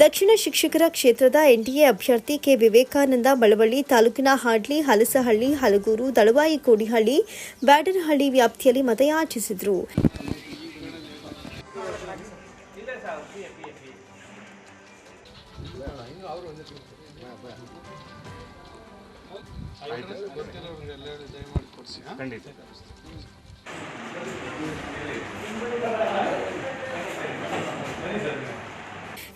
ದಕ್ಷಿಣ ಶಿಕ್ಷಕರ ಕ್ಷೇತ್ರದ ಎನ್ಡಿಎ ಅಭ್ಯರ್ಥಿ ಕೆ. ವಿವೇಕಾನಂದ ಮಳವಳ್ಳಿ, ತಾಲೂಕಿನ ಹಾಡ್ಲಿ, ಹಲಸಹಳ್ಳಿ, ಹಲಗೂರು, ದಳವಾಯಿ, ಕೋಡಿಹಳ್ಳಿ, ಬ್ಯಾಡನಹಳ್ಳಿ ವ್ಯಾಪ್ತಿಯಲ್ಲಿ ಮತಯಾಚಿಸಿದರು. ಖಂಡಿತ.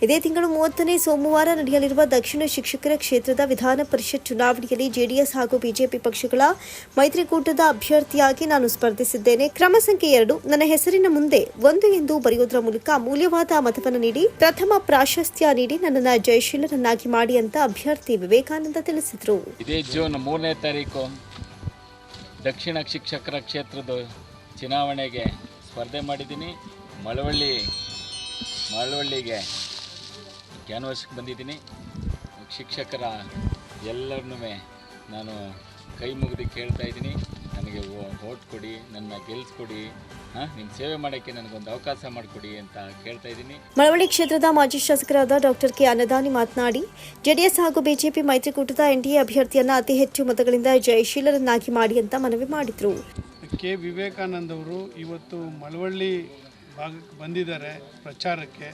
ಇದೇ ತಿಂಗಳು ಮೂವತ್ತನೇ ಸೋಮವಾರ ನಡೆಯಲಿರುವ ದಕ್ಷಿಣ ಶಿಕ್ಷಕರ ಕ್ಷೇತ್ರದ ವಿಧಾನ ಪರಿಷತ್ ಚುನಾವಣೆಯಲ್ಲಿ ಜೆಡಿಎಸ್ ಹಾಗೂ ಬಿಜೆಪಿ ಪಕ್ಷಗಳ ಮೈತ್ರಿಕೂಟದ ಅಭ್ಯರ್ಥಿಯಾಗಿ ನಾನು ಸ್ಪರ್ಧಿಸಿದ್ದೇನೆ. ಕ್ರಮ ಸಂಖ್ಯೆ ಎರಡು, ನನ್ನ ಹೆಸರಿನ ಮುಂದೆ ಒಂದು ಎಂದು ಬರೆಯುವುದರ ಮೂಲಕ ಅಮೂಲ್ಯವಾದ ಮತವನ್ನು ನೀಡಿ, ಪ್ರಥಮ ಪ್ರಾಶಸ್ತ್ಯ ನೀಡಿ ನನ್ನನ್ನು ಜಯಶೀಲರನ್ನಾಗಿ ಮಾಡಿ ಅಂತ ಅಭ್ಯರ್ಥಿ ವಿವೇಕಾನಂದ ತಿಳಿಸಿದರು. ಇದೇ ಜೂನ್ ಮೂರನೇ ತಾರೀಕು ದಕ್ಷಿಣ ಶಿಕ್ಷಕರ ಕ್ಷೇತ್ರದ ಚುನಾವಣೆಗೆ ಸ್ಪರ್ಧೆ ಮಾಡಿದ್ದೀನಿ. ಮಳವಳ್ಳಿ, ಮಳವಳ್ಳಿಗೆ ಕ್ಯಾನ್ವಾಸ್ಗೆ ಬಂದಿದ್ದೀನಿ. ಶಿಕ್ಷಕರ ಎಲ್ಲರನ್ನೂ ನಾನು ಕೈ ಮುಗಿದು ಕೇಳ್ತಾ ಇದ್ದೀನಿ. ನನಗೆ ಓಟ್ ಕೊಡಿ ನನ್ನ ಗೆಲ್ಸ್ಕೊಡಿ ಹಾಂ? ನಿಮ್ಮ ಸೇವೆ ಮಾಡೋಕ್ಕೆ ನನಗೊಂದು ಅವಕಾಶ ಮಾಡಿಕೊಡಿ ಅಂತ ಕೇಳ್ತಾ ಇದ್ದೀನಿ. ಮಳವಳ್ಳಿ ಕ್ಷೇತ್ರದ ಮಾಜಿ ಶಾಸಕರಾದ ಡಾಕ್ಟರ್ ಕೆ ಅನ್ನದಾನಿ ಮಾತನಾಡಿ ಜೆಡಿಎಸ್ ಹಾಗೂ ಬಿಜೆಪಿ ಮೈತ್ರಿಕೂಟದ ಎನ್ಡಿಎ ಅಭ್ಯರ್ಥಿಯನ್ನ ಅತಿ ಹೆಚ್ಚು ಮತಗಳಿಂದ ಜಯಶೀಲರನ್ನಾಗಿ ಮಾಡಿ ಅಂತ ಮನವಿ ಮಾಡಿದರು. ಕೆ. ವಿವೇಕಾನಂದ್ ಅವರು ಇವತ್ತು ಮಳವಳ್ಳಿ ಭಾಗಕ್ಕೆ ಬಂದಿದ್ದಾರೆ ಪ್ರಚಾರಕ್ಕೆ.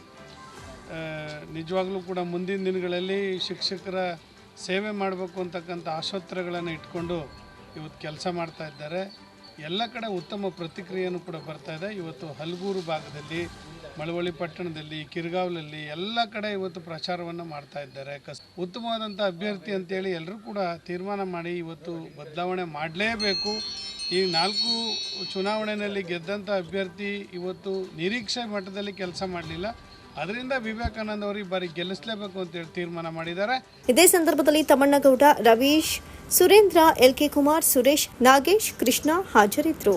ನಿಜವಾಗ್ಲೂ ಕೂಡ ಮುಂದಿನ ದಿನಗಳಲ್ಲಿ ಶಿಕ್ಷಕರ ಸೇವೆ ಮಾಡಬೇಕು ಅಂತಕ್ಕಂಥ ಆಶೋತ್ತರಗಳನ್ನು ಇಟ್ಕೊಂಡು ಇವತ್ತು ಕೆಲಸ ಮಾಡ್ತಾ ಇದ್ದಾರೆ. ಎಲ್ಲ ಕಡೆ ಉತ್ತಮ ಪ್ರತಿಕ್ರಿಯೆಯೂ ಕೂಡ ಬರ್ತಾ ಇದೆ. ಇವತ್ತು ಹಲಗೂರು ಭಾಗದಲ್ಲಿ, ಮಳವಳ್ಳಿ ಪಟ್ಟಣದಲ್ಲಿ, ಕಿರ್ಗಾವ್ಲಲ್ಲಿ ಎಲ್ಲ ಕಡೆ ಇವತ್ತು ಪ್ರಚಾರವನ್ನು ಮಾಡ್ತಾ ಇದ್ದಾರೆ. ಕಸ್, ಉತ್ತಮವಾದಂಥ ಅಭ್ಯರ್ಥಿ ಅಂತೇಳಿ ಎಲ್ಲರೂ ಕೂಡ ತೀರ್ಮಾನ ಮಾಡಿ ಇವತ್ತು ಬದಲಾವಣೆ ಮಾಡಲೇಬೇಕು. ಈ ನಾಲ್ಕು ಚುನಾವಣೆಯಲ್ಲಿ ಗೆದ್ದಂಥ ಅಭ್ಯರ್ಥಿ ಇವತ್ತು ನಿರೀಕ್ಷೆ ಮಟ್ಟದಲ್ಲಿ ಕೆಲಸ ಮಾಡಲಿಲ್ಲ. ಅದರಿಂದ ವಿವೇಕಾನಂದ ಅವರು ಈ ಬಾರಿ ಗೆಲ್ಲಿಸಲೇಬೇಕು ಅಂತೇಳಿ ತೀರ್ಮಾನ ಮಾಡಿದ್ದಾರೆ. ಇದೇ ಸಂದರ್ಭದಲ್ಲಿ ತಮ್ಮಣ್ಣಗೌಡ ರವೀಶ್, ಸುರೇಂದ್ರ ಎಲ್ಕೆ ಕುಮಾರ್, ಸುರೇಶ್, ನಾಗೇಶ್, ಕೃಷ್ಣ ಹಾಜರಿದ್ದರು